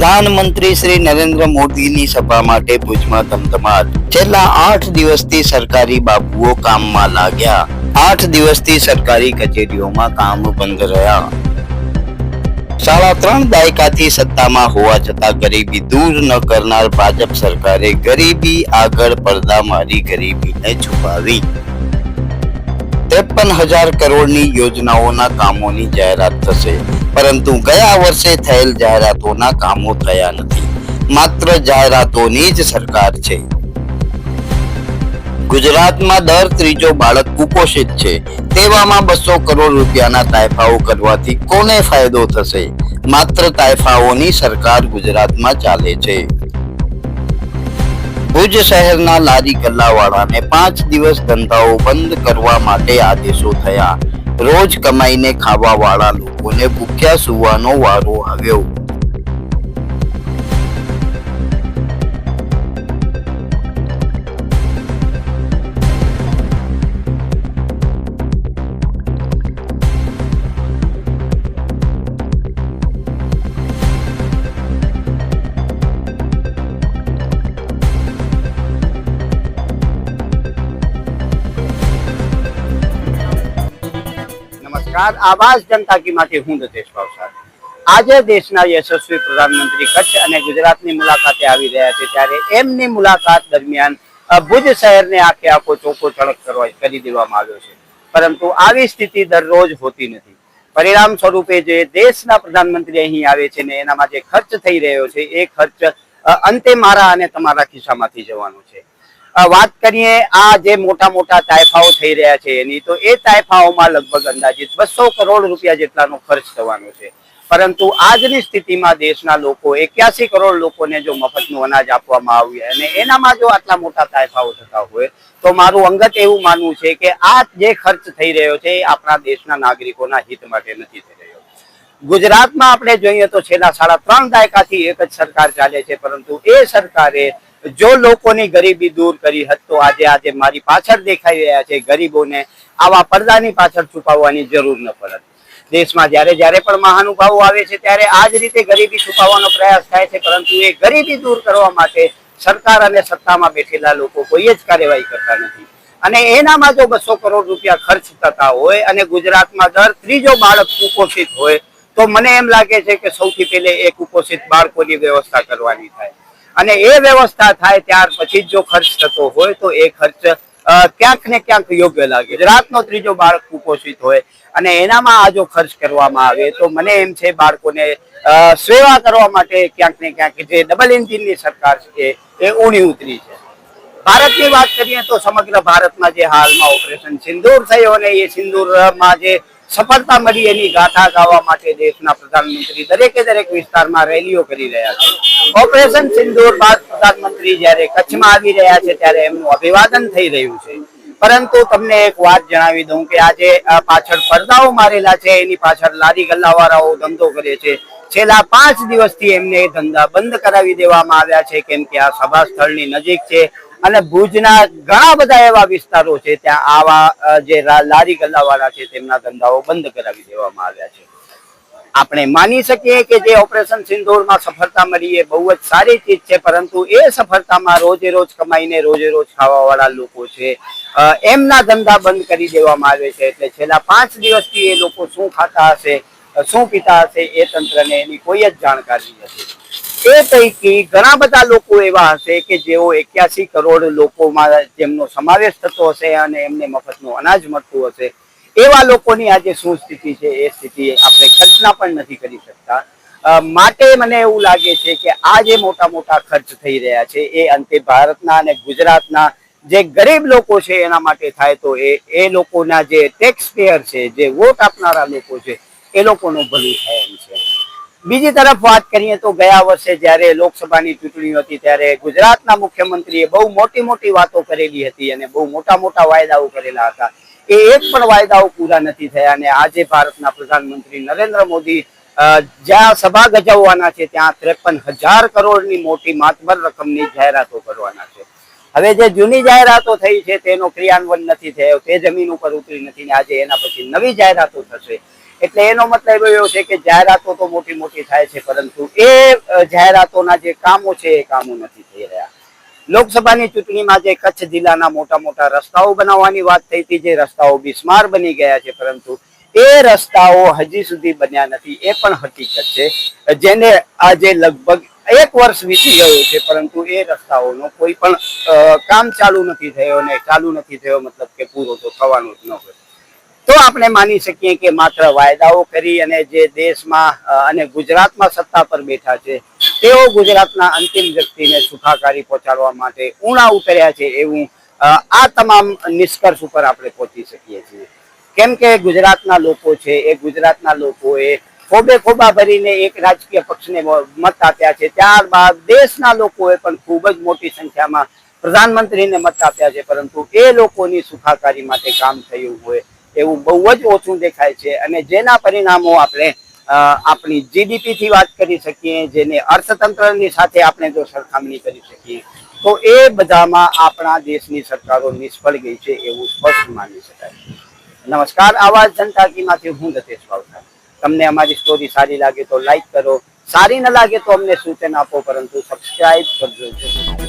પ્રધાનમંત્રી શ્રી નરેન્દ્ર મોદીની સભા માટે ભુજમાં ધમધમાટ. છેલ્લા આઠ દિવસથી સરકારી બાબુઓ કામમાં લાગ્યા. આઠ દિવસથી સરકારી કચેરીઓમાં કામ બંધ રહ્યા. સાડા ત્રણ દાયકાથી સત્તામાં હોવા છતાં ગરીબી દૂર ન કરનાર ભાજપ સરકારે ગરીબી આગળ પડદા મારી ગરીબીને છુપાવી. ત્રેપન હજાર કરોડની યોજનાઓના કામોની જાહેરાત થશે. પરંતુ ગયા વર્ષે થયેલ જાહેરાતોના કામો થયા નથી. માત્ર જાહેરાતોની જ સરકાર છે. ગુજરાતમાં દર ત્રીજો બાળક કુપોષિત છે. તેવામાં બસો કરોડ રૂપિયાના તાયફાઓ કરવાથી કોને ફાયદો થશે? માત્ર તાયફાઓની સરકાર ગુજરાતમાં ચાલે છે. ભુજ શહેરના લારી ગલ્લાવાળાને પાંચ દિવસ ધંધાઓ બંધ કરવા માટે આદેશો થયા. રોજ કમાઈને ખાવા વાળા લોકોને ભૂખ્યા સુવાનો વારો આવ્યો નમસ્કાર આવાજ જનતા માંથી હું દતેશ ભાવસાર. આજે દેશના યશસ્વી પ્રધાનમંત્રી કચ્છ અને ગુજરાતની મુલાકાતે આવી રહ્યા છે ત્યારે એમની મુલાકાત દરમિયાન ભુજ શહેરને આખે આખો ચોખ્ખો ચળક કરી દેવામાં આવ્યો છે. પરંતુ આવી સ્થિતિ દરરોજ હોતી નથી. પરિણામ સ્વરૂપે જે દેશના પ્રધાનમંત્રી અહીં આવે છે ને એનામાં જે ખર્ચ થઈ રહ્યો છે, એ ખર્ચ અંતે મારા અને તમારા ખિસ્સામાંથી જવાનો છે. વાત કરીએ આ જે મોટા મોટા તાયફાઓ થઈ રહ્યા છે એની, તો એ તાયફાઓમાં લગભગ અંદાજિત બસો કરોડ રૂપિયા જેટલાનો ખર્ચ થવાનો છે. પરંતુ આજની સ્થિતિમાં દેશના લોકો, એક્યાસી કરોડ લોકોને જો મફતનું અનાજ આપવામાં આવ્યું અને એનામાં જો આટલા મોટા તાયફાઓ થતા હોય, તો મારું અંગત એવું માનવું છે કે આ જે ખર્ચ થઈ રહ્યો છે એ આપણા દેશના નાગરિકોના હિત માટે નથી થઈ રહ્યો. ગુજરાતમાં આપણે જોઈએ તો છેલ્લા સાડા ત્રણ દાયકાથી એક જ સરકાર ચાલે છે, પરંતુ એ સરકારે જો લોકોની ગરીબી દૂર કરી હોત તો આજે આજે મારી પાછળ દેખાઈ રહ્યા છે ગરીબોને આવા પડદાની પાછળ છુપાવવાની જરૂર ન પડત. દેશમાં જ્યારે જ્યારે પણ મહાનુભાવો આવે છે ત્યારે આ જ રીતે ગરીબી છુપાવવાનો પ્રયાસ થાય છે, પરંતુ એ ગરીબી દૂર કરવા માટે સરકાર અને સત્તામાં બેઠેલા લોકો કોઈ જ કાર્યવાહી કરતા નથી. અને એનામાં જો બસો કરોડ રૂપિયા ખર્ચ થતા હોય અને ગુજરાતમાં દર ત્રીજો બાળક કુપોષિત હોય, તો મને એમ લાગે છે કે સૌથી પહેલે એ કુપોષિત બાળકોની વ્યવસ્થા કરવાની થાય. અને એ વ્યવસ્થા થાય ત્યાર પછી જો ખર્ચ થતો હોય તો એ ખર્ચ ક્યાંક ને ક્યાંક યોગ્ય લાગે. ગુજરાતનો ત્રીજો બાળક કુપોષિત હોય અને એનામાં આ જો ખર્ચ કરવામાં આવે તો મને એમ છે બાળકોને સેવા કરવા માટે ક્યાંક ને ક્યાંક જે ડબલ એન્જિનની સરકાર છે એ ઊણી ઉતરી છે. ભારતની વાત કરીએ તો સમગ્ર ભારતમાં જે હાલમાં ઓપરેશન સિંદૂર થયો અને એ સિંદૂરમાં જે સફળતા મળી એની ગાથા ગાવા માટે દેશના પ્રધાનમંત્રી દરેકે દરેક વિસ્તારમાં રેલીઓ કરી રહ્યા છે. ઓપરેશન સિંદૂર બાદ પ્રધાનમંત્રી જ્યારે કચ્છમાં આવી રહ્યા છે ત્યારે એમનું અભિવાદન થઈ રહ્યું છે. પરંતુ તમને એક વાત જણાવી દઉં કે આજે પાછળ પડદાઓ મારેલા છે, એની પાછળ લારી ગલ્લાવાળાઓ ધંધો કરે છે. છેલ્લા પાંચ દિવસથી એમને ધંધા બંધ કરાવી દેવામાં આવ્યા છે, કેમ કે આ સભા સ્થળની નજીક છે. અને ભુજના ઘણા બધા એવા વિસ્તારો છે, ત્યાં આવા જે લારી ગલ્લાવાળા છે, તેમના ધંધાઓ બંધ કરાવી દેવામાં આવ્યા છે. આપણે માની શકીએ કે જે ઓપરેશન સિંદૂરમાં સફળતા મળી એ બહુ જ સારી ચીજ છે, પરંતુ એ સફળતામાં રોજે રોજ કમાઈને રોજે રોજ ખાવા વાળા લોકો છે. એમના ધંધા બંધ કરી દેવામાં આવે છે, એટલે છેલ્લા પાંચ દિવસથી એ લોકો શું ખાતા હશે શું પીતા હશે એ તંત્રને એની કોઈ જ જાણકારી નથી. એ પૈકી ઘણા બધા લોકો એવા હશે કે જેઓ એક્યાસી કરોડ લોકોમાં જેમનો સમાવેશ થતો હશે અને એમને મફતનું અનાજ મળતું હશે. એવા લોકોની આજે શું સ્થિતિ છે? એ સ્થિતિ આપણે કલ્પના પણ નથી કરી શકતા. માટે મને એવું લાગે છે કે આ જે મોટા મોટા ખર્ચ થઈ રહ્યા છે, એ અંતે ભારતના અને ગુજરાતના જે ગરીબ લોકો છે એના માટે થાય તો એ એ લોકોના જે ટેક્સ પેયર છે, જે વોટ આપનારા લોકો છે, એ લોકોનું ભલું થાય એમ છે. બીજી તરફ વાત કરીએ તો ગયા વર્ષે જ્યારે લોકસભાની ચૂંટણી હતી ત્યારે ગુજરાતના મુખ્યમંત્રીએ બહુ મોટી મોટી વાતો કરેલી હતી અને બહુ મોટા મોટા વાયદાઓ કરેલા હતા. એ એક પણ વાયદાઓ પૂરા નથી થયા અને આજે ભારતના પ્રધાનમંત્રી નરેન્દ્ર મોદી જ્યાં સભા ગજવવાના છે ત્યાં ત્રેપન હજાર કરોડની મોટી માતબર રકમની જાહેરાતો કરવાના છે. હવે જે જૂની જાહેરાતો થઈ છે તેનો ક્રિયાન્વયન નથી થયો, તે જમીન ઉપર ઉતરી નથી ને આજે એના પછી નવી જાહેરાતો થશે. એટલે એનો મતલબ એવો છે કે જાહેરાતો તો મોટી મોટી થાય છે, પરંતુ એ જાહેરાતોના જે કામો છે એ કામો નથી થઈ રહ્યા. લોકસભાની ચૂંટણીમાં જે કચ્છ જિલ્લાના મોટા મોટા રસ્તાઓ બનાવવાની વાત થઈ હતી, જે રસ્તાઓ બિસ્માર બની ગયા છે, પરંતુ એ રસ્તાઓ હજી સુધી બન્યા નથી, એ પણ હકીકત છે. જેને આજે લગભગ એક વર્ષ વીતી ગયું છે, પરંતુ એ રસ્તાઓનો કોઈ પણ કામ ચાલુ નથી થયો ને ચાલુ નથી થયો, મતલબ કે પૂરો તો થવાનો જ ન હોય. તો આપણે માની શકીએ કે માત્ર વાયદાઓ કરી અને જે દેશમાં અને ગુજરાતમાં સત્તા પર બેઠા છે, તેઓ ગુજરાતના અંતિમ વ્યક્તિને સુખાકારી પહોંચાડવા માટે ઉણા ઉતર્યા છે એવું આ તમામ નિષ્કર્ષ ઉપર આપણે પહોંચી શકીએ છીએ. કેમ કે ગુજરાતના લોકો છે, એ ગુજરાતના લોકોએ ખોબે ખોબા ભરીને એક રાજકીય પક્ષને મત આપ્યા છે. ત્યારબાદ દેશના લોકોએ પણ ખૂબ જ મોટી સંખ્યામાં પ્રધાનમંત્રીને મત આપ્યા છે, પરંતુ એ લોકોની સુખાકારી માટે કામ થયું હોય એવું બહુ જ ઓછું દેખાય છે અને જેના પરિણામો આપણે આપણી જીડીપીથી વાત કરી શકીએ, જેને અર્થતંત્રની સાથે આપણે જો સરખામણી કરી શકીએ, તો એ બધામાં આપણા દેશની સરકારો નિષ્ફળ ગઈ છે એવું સ્પષ્ટ માની શકાય નમસ્કાર આવાજ જનતા કીમાંથી હું દતેશ ભાવસા તમને અમારી સ્ટોરી સારી લાગે તો લાઈક કરો, સારી ન લાગે તો અમને સૂચન આપો, પરંતુ સબસ્ક્રાઈબ કરજો